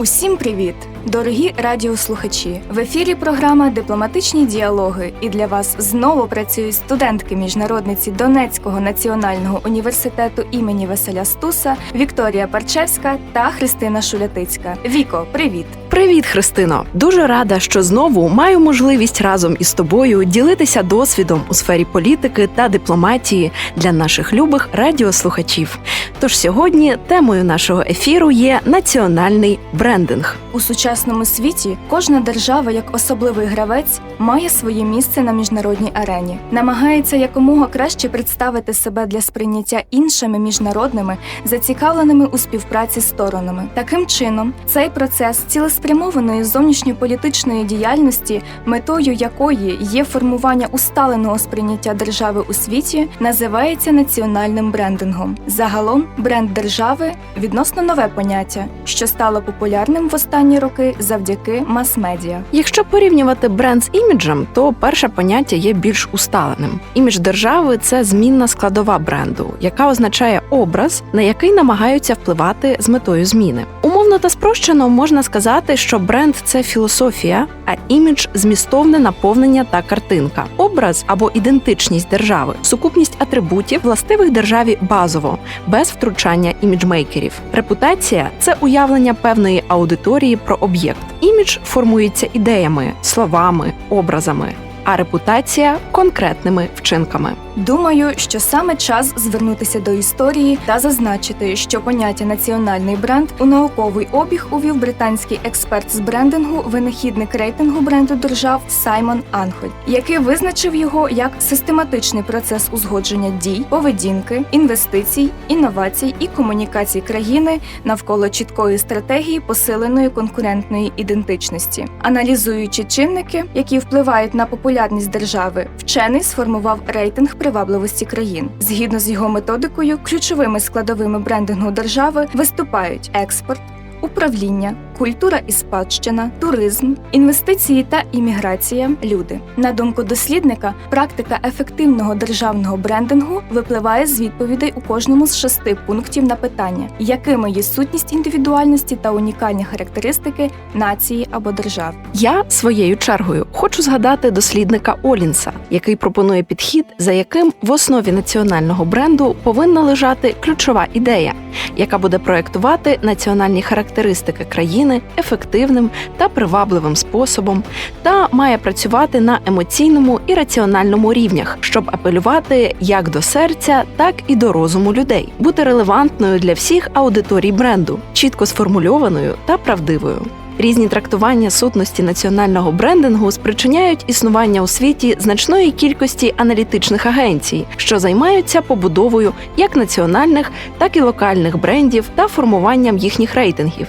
Усім привіт, дорогі радіослухачі! В ефірі програма Дипломатичні діалоги. І для вас знову працюють студентки міжнародниці Донецького національного університету імені Василя Стуса Вікторія Парчевська та Христина Шулятицька. Віко, привіт! Привіт, Христино! Дуже рада, що знову маю можливість разом із тобою ділитися досвідом у сфері політики та дипломатії для наших любих радіослухачів. Тож сьогодні темою нашого ефіру є національний брендинг. У сучасному світі кожна держава, як особливий гравець, має своє місце на міжнародній арені, намагається якомога краще представити себе для сприйняття іншими міжнародними, зацікавленими у співпраці сторонами. Таким чином, цей процес цілеспрямованої зовнішньополітичної діяльності, метою якої є формування усталеного сприйняття держави у світі, називається національним брендингом. Загалом, бренд держави відносно нове поняття, що стало популярним в останні роки завдяки мас-медіа. Якщо порівнювати бренд з іміджем, то перше поняття є більш усталеним. Імідж держави це змінна складова бренду, яка означає образ, на який намагаються впливати з метою зміни. Умовно та спрощено можна сказати, що бренд це філософія, а імідж змістовне наповнення та картинка. Образ або ідентичність держави, сукупність атрибутів, властивих державі базово, без втручання іміджмейкерів. Репутація це уявлення певної аудиторії про об'єкт. Імідж формується ідеями, словами, образами, а репутація конкретними вчинками. Думаю, що саме час звернутися до історії та зазначити, що поняття національний бренд у науковий обіг увів британський експерт з брендингу, винахідник рейтингу бренду держав Саймон Анхоль, який визначив його як систематичний процес узгодження дій, поведінки, інвестицій, інновацій і комунікацій країни навколо чіткої стратегії посиленої конкурентної ідентичності. Аналізуючи чинники, які впливають на популярність держави, вчений сформував рейтинг привабливості країн. Згідно з його методикою, ключовими складовими брендингу держави виступають експорт. Управління, культура і спадщина, туризм, інвестиції та імміграція, люди. На думку дослідника, практика ефективного державного брендингу випливає з відповідей у кожному з шести пунктів на питання, якими є сутність індивідуальності та унікальні характеристики нації або держав. Я своєю чергою хочу згадати дослідника Олінса, який пропонує підхід, за яким в основі національного бренду повинна лежати ключова ідея, яка буде проектувати національні характеристики країни ефективним та привабливим способом, та має працювати на емоційному і раціональному рівнях, щоб апелювати як до серця, так і до розуму людей, бути релевантною для всіх аудиторій бренду, чітко сформульованою та правдивою. Різні трактування сутності національного брендингу спричиняють існування у світі значної кількості аналітичних агенцій, що займаються побудовою як національних, так і локальних брендів та формуванням їхніх рейтингів,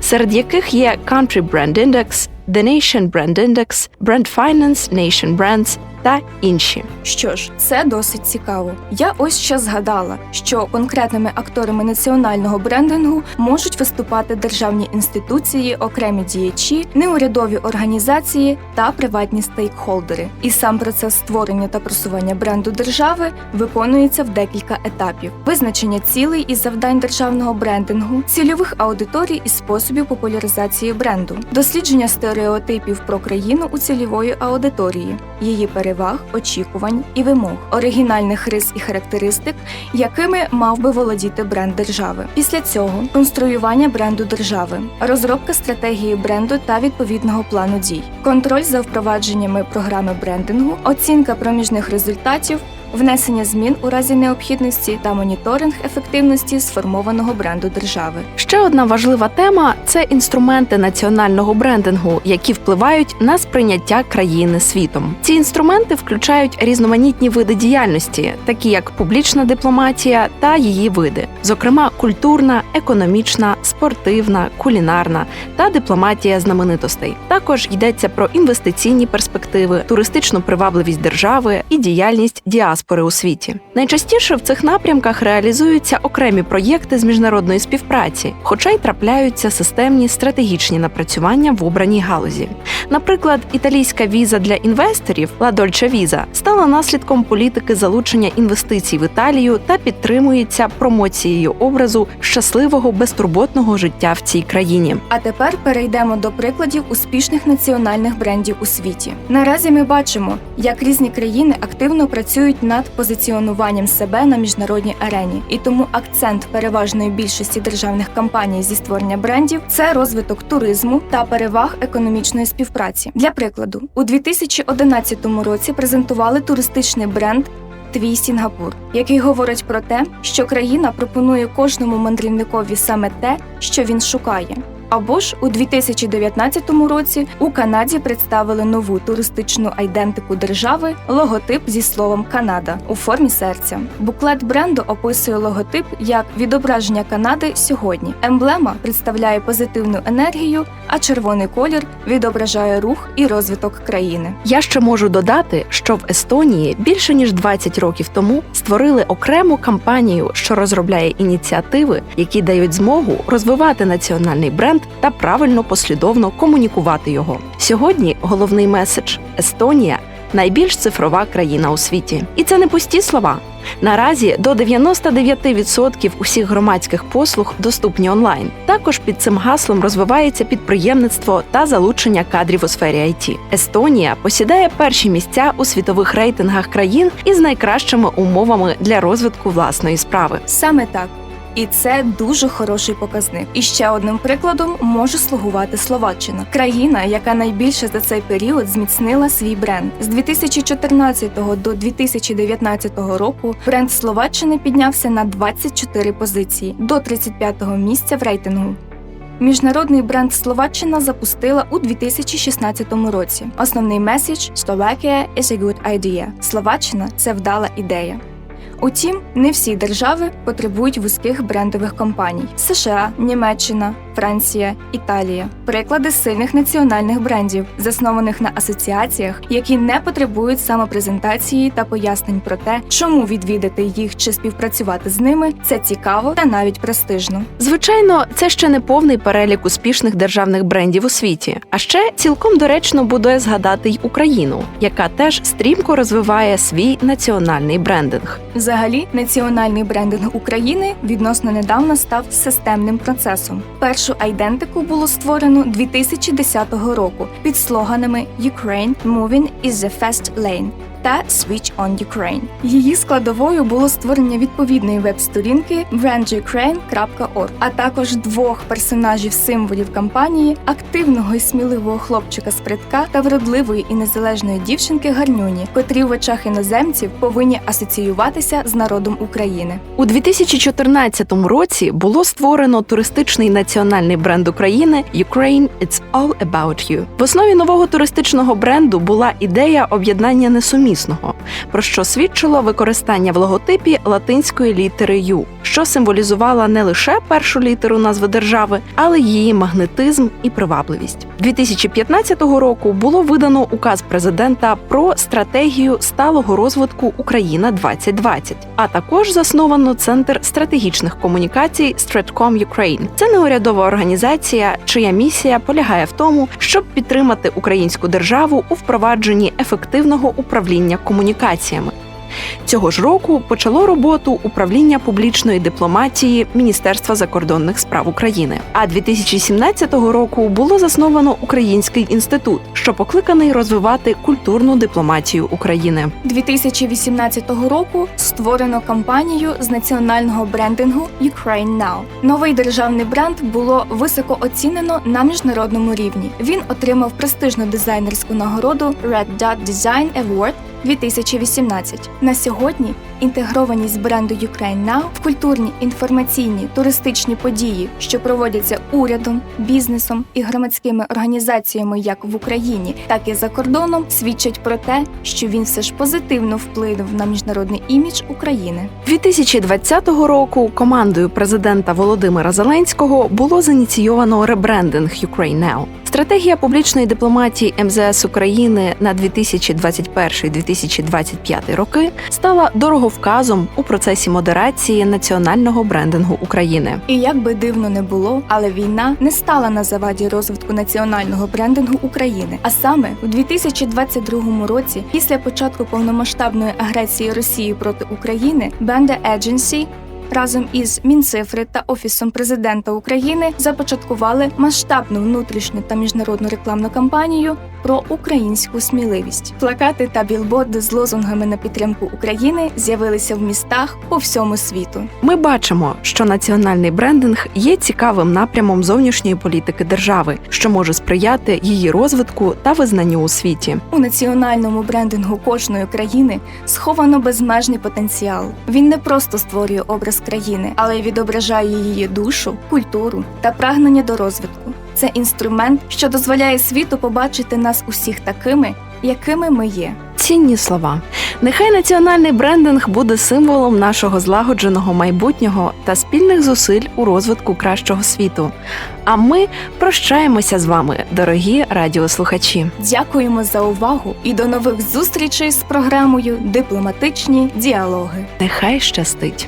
серед яких є Country Brand Index, The Nation Brand Index, Brand Finance, Nation Brands та інші. Що ж, це досить цікаво. Я ось ще згадала, що конкретними акторами національного брендингу можуть виступати державні інституції, окремі діячі, неурядові організації та приватні стейкхолдери. І сам процес створення та просування бренду держави виконується в декілька етапів: визначення цілей і завдань державного брендингу, цільових аудиторій і способів популяризації бренду, дослідження стереотипів про країну у цільової аудиторії, її переваг, очікувань і вимог, оригінальних рис і характеристик, якими мав би володіти бренд держави. Після цього конструювання бренду держави, розробка стратегії бренду та відповідного плану дій, контроль за впровадженнями програми брендингу, оцінка проміжних результатів. Внесення змін у разі необхідності та моніторинг ефективності сформованого бренду держави. Ще одна важлива тема це інструменти національного брендингу, які впливають на сприйняття країни світом. Ці інструменти включають різноманітні види діяльності, такі як публічна дипломатія та її види, зокрема культурна, економічна, спортивна, кулінарна та дипломатія знаменитостей. Також йдеться про інвестиційні перспективи, туристичну привабливість держави і діяльність діаспори у світі. Найчастіше в цих напрямках реалізуються окремі проєкти з міжнародної співпраці, хоча й трапляються системні стратегічні напрацювання в обраній галузі. Наприклад, італійська віза для інвесторів La Dolce стала наслідком політики залучення інвестицій в Італію та підтримується промоцією образу щасливого безтурботного життя в цій країні. А тепер перейдемо до прикладів успішних національних брендів у світі. Наразі ми бачимо, як різні країни активно працюють над позиціонуванням себе на міжнародній арені, і тому акцент переважної більшості державних компаній зі створення брендів це розвиток туризму та переваг економічної співпраці. Для прикладу, у 2011 році презентували туристичний бренд. Твій Сінгапур, який говорить про те, що країна пропонує кожному мандрівникові саме те, що він шукає. Або ж у 2019 році у Канаді представили нову туристичну айдентику держави логотип зі словом Канада у формі серця. Буклет бренду описує логотип як відображення Канади сьогодні. Емблема представляє позитивну енергію, а червоний колір відображає рух і розвиток країни. Я ще можу додати, що в Естонії більше ніж 20 років тому створили окрему кампанію, що розробляє ініціативи, які дають змогу розвивати національний бренд та правильно послідовно комунікувати його. Сьогодні головний меседж Естонія найбільш цифрова країна у світі, і це не пусті слова. Наразі до 99% усіх громадських послуг доступні онлайн. Також під цим гаслом розвивається підприємництво та залучення кадрів у сфері IT. Естонія посідає перші місця у світових рейтингах країн із найкращими умовами для розвитку власної справи. Саме так. І це дуже хороший показник. І ще одним прикладом може слугувати Словаччина, країна, яка найбільше за цей період зміцнила свій бренд. З 2014 до 2019 року бренд Словаччини піднявся на 24 позиції до 35-го місця в рейтингу. Міжнародний бренд Словаччина запустила у 2016 році. Основний меседж Slovakia is a good idea. Словаччина це вдала ідея. Утім, не всі держави потребують вузьких брендових компаній: США, Німеччина, Франція, Італія приклади сильних національних брендів, заснованих на асоціаціях, які не потребують самопрезентації та пояснень про те, чому відвідати їх чи співпрацювати з ними це цікаво та навіть престижно. Звичайно, це ще не повний перелік успішних державних брендів у світі. А ще цілком доречно буде згадати й Україну, яка теж стрімко розвиває свій національний брендинг. Взагалі, національний брендинг України відносно недавно став системним процесом. Першу айдентику було створено 2010 року під слоганами Ukraine Moving is the Fast Lane та Switch on Ukraine. Її складовою було створення відповідної веб-сторінки brandukraine.org, а також двох персонажів символів кампанії, активного і сміливого хлопчика спритка та вродливої і незалежної дівчинки Гарнюні, котрі в очах іноземців повинні асоціюватися з народом України. У 2014 році було створено туристичний національний бренд України Ukraine It's All About You. В основі нового туристичного бренду була ідея об'єднання несумісного, про що свідчило використання в логотипі латинської літери «Ю», що символізувала не лише першу літеру назви держави, але й її магнетизм і привабливість. 2015 року було видано указ президента про стратегію сталого розвитку Україна 2020, а також засновано центр стратегічних комунікацій Stratcom Ukraine. Це неурядова організація, чия місія полягає в тому, щоб підтримати українську державу у впровадженні ефективного управління комунікаціями. Цього ж року почало роботу управління публічної дипломатії Міністерства закордонних справ України. А 2017 року було засновано Український інститут, що покликаний розвивати культурну дипломатію України. 2018 року створено кампанію з національного брендингу Ukraine Now. Новий державний бренд було високо оцінено на міжнародному рівні. Він отримав престижну дизайнерську нагороду Red Dot Design Award 2018. На сьогодні інтегрованість бренду Ukraine Now в культурні, інформаційні, туристичні події, що проводяться урядом, бізнесом і громадськими організаціями як в Україні, так і за кордоном, свідчать про те, що він все ж позитивно вплинув на міжнародний імідж України. 2020 року командою президента Володимира Зеленського було зініційовано ребрендинг Ukraine Now. Стратегія публічної дипломатії МЗС України на 2021-2025 роки стала дороговказом у процесі модерації національного брендингу України. І як би дивно не було, але війна не стала на заваді розвитку національного брендингу України. А саме у 2022 році, після початку повномасштабної агресії Росії проти України, Banda Agency разом із Мінцифри та Офісом президента України започаткували масштабну внутрішню та міжнародну рекламну кампанію про українську сміливість. Плакати та білборди з лозунгами на підтримку України з'явилися в містах по всьому світу. Ми бачимо, що національний брендинг є цікавим напрямом зовнішньої політики держави, що може сприяти її розвитку та визнанню у світі. У національному брендингу кожної країни сховано безмежний потенціал. Він не просто створює образ країни, але й відображає її душу, культуру та прагнення до розвитку. Це інструмент, що дозволяє світу побачити нас усіх такими, якими ми є. Цінні слова. Нехай національний брендинг буде символом нашого злагодженого майбутнього та спільних зусиль у розвитку кращого світу. А ми прощаємося з вами, дорогі радіослухачі. Дякуємо за увагу і до нових зустрічей з програмою Дипломатичні діалоги. Нехай щастить.